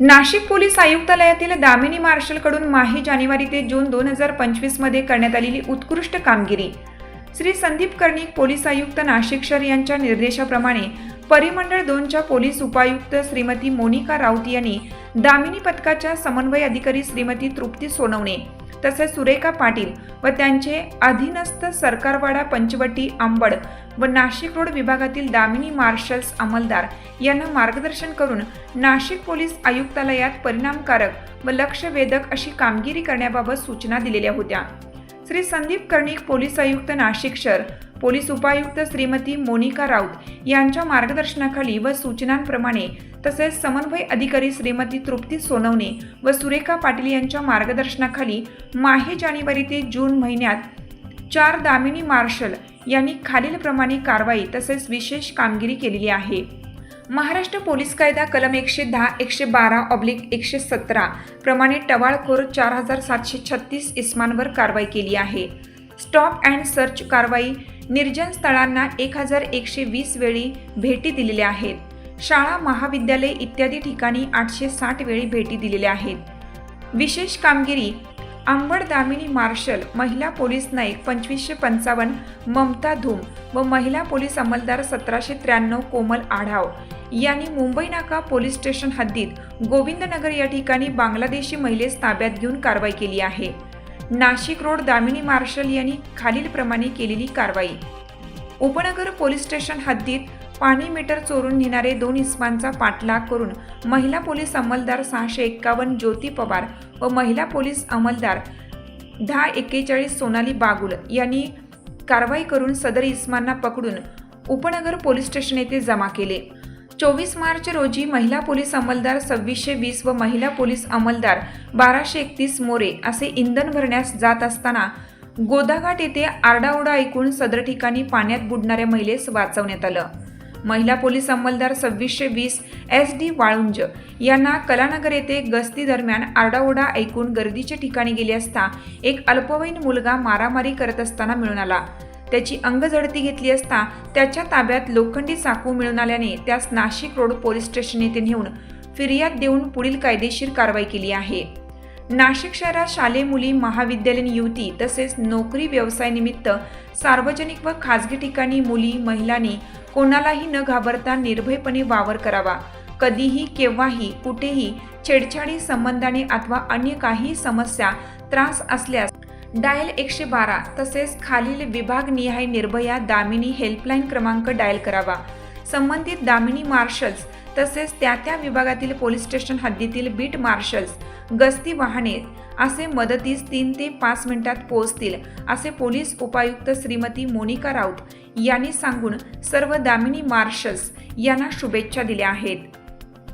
Nashik police आयुक्तालयातील दामिनी मार्शलकडून माही जानेवारी ते जून दोन हजार पंचवीसमध्ये करण्यात आलेली उत्कृष्ट कामगिरी. श्री संदीप कर्णिक पोलीस आयुक्त नाशिक शहर यांच्या निर्देशाप्रमाणे परिमंडळ दोनच्या पोलीस उपायुक्त श्रीमती मोनिका राऊत यांनी दामिनी पथकाच्या समन्वय अधिकारी श्रीमती तृप्ती सोनवणे तसेच सुरेखा पाटील व त्यांचे अधीनस्थ सरकारवाडा पंचवटी आंबड व नाशिक रोड विभागातील दामिनी मार्शल्स अंमलदार यांना मार्गदर्शन करून नाशिक पोलीस आयुक्तालयात परिणामकारक व लक्षवेधक अशी कामगिरी करण्याबाबत सूचना दिलेल्या होत्या. श्री संदीप कर्णिक पोलीस आयुक्त नाशिक शहर. पोलीस उपायुक्त श्रीमती मोनिका राऊत यांच्या मार्गदर्शनाखाली व सूचनांप्रमाणे तसेच समन्वय अधिकारी श्रीमती तृप्ती सोनवणे व सुरेखा पाटील यांच्या मार्गदर्शनाखाली माहे जानेवारी ते जून महिन्यात चार दामिनी मार्शल यांनी खालीलप्रमाणे कारवाई तसेच विशेष कामगिरी केलेली आहे. महाराष्ट्र पोलीस कायदा कलम एकशे दहा एकशे बारा ऑब्लिक एकशे सतरा प्रमाणे टवाळखोर चार हजार सातशे छत्तीस इस्मांवर कारवाई केली आहे. स्टॉप अँड सर्च कारवाई निर्जन स्थळांना एक हजार एकशे वीस वेळी भेटी दिलेल्या आहेत. शाळा महाविद्यालय इत्यादी ठिकाणी आठशे साठ वेळी भेटी दिलेल्या आहेत. विशेष कामगिरी अंबड दामिनी मार्शल महिला पोलीस नाईक पंचवीसशे पंचावन्न ममता धूम व महिला पोलीस अंमलदार सतराशे त्र्याण्णव कोमल आढाव. यांनी मुंबई नाका पोलीस स्टेशन हद्दीत गोविंदनगर या ठिकाणी बांगलादेशी महिलेस ताब्यात घेऊन कारवाई केली आहे. नाशिक रोड दामिनी मार्शल यांनी खालीलप्रमाणे केलेली कारवाई. उपनगर पोलीस स्टेशन हद्दीत पाणी मीटर चोरून नेणारे दोन इस्मांचा पाठलाग करून महिला पोलीस अंमलदार सहाशे एक्कावन्न ज्योती पवार व महिला पोलीस अंमलदार दहा एक्केचाळीस सोनाली बागुल यांनी कारवाई करून सदर इस्मांना पकडून उपनगर पोलीस स्टेशन येथे जमा केले. चोवीस मार्च रोजी महिला पोलीस अंमलदार सव्वीसशे वीस व महिला पोलीस अंमलदार बाराशे एकतीस मोरे असे इंधन भरण्यास जात असताना गोदाघाट येथे आरडाओरडा ऐकून सदर ठिकाणी पाण्यात बुडणाऱ्या महिलेस वाचवण्यात आलं. महिला पोलीस अंमलदार सव्वीसशे वीस एस डी वाळुंज यांना कलानगर येथे गस्ती दरम्यान आरडाओरडा ऐकून गर्दीच्या ठिकाणी गेले असता एक अल्पवयीन मुलगा मारामारी करत असताना मिळून आला. त्याची अंगझडती घेतली असता त्याच्या ताब्यात लोखंडी चाकू मिळून आल्याने त्यास नाशिक रोड पोलीस स्टेशन येथे नेऊन फिर्याद देऊन पुढील कायदेशीर कारवाई केली आहे. नाशिक शहरात शालेय मुली महाविद्यालयीन युवती तसेच नोकरी व्यवसायानिमित्त सार्वजनिक व खाजगी ठिकाणी मुली महिलांनी कोणालाही न घाबरता निर्भयपणे वावर करावा. कधीही केव्हाही कुठेही छेडछाडी संबंधाने अथवा अन्य काही समस्या त्रास असल्यास डायल एकशे बारा तसेच खालील विभाग निहाय निर्भया दामिनी हेल्पलाईन क्रमांक डायल करावा. संबंधित दामिनी मार्शल्स तसेच त्या त्या विभागातील पोलीस स्टेशन हद्दीतील बीट मार्शल्स गस्ती वाहने असे मदतीस तीन ते पाच मिनिटात पोहोचतील असे पोलीस उपायुक्त श्रीमती मोनिका राऊत यांनी सांगून सर्व दामिनी मार्शल्स यांना शुभेच्छा दिल्या आहेत.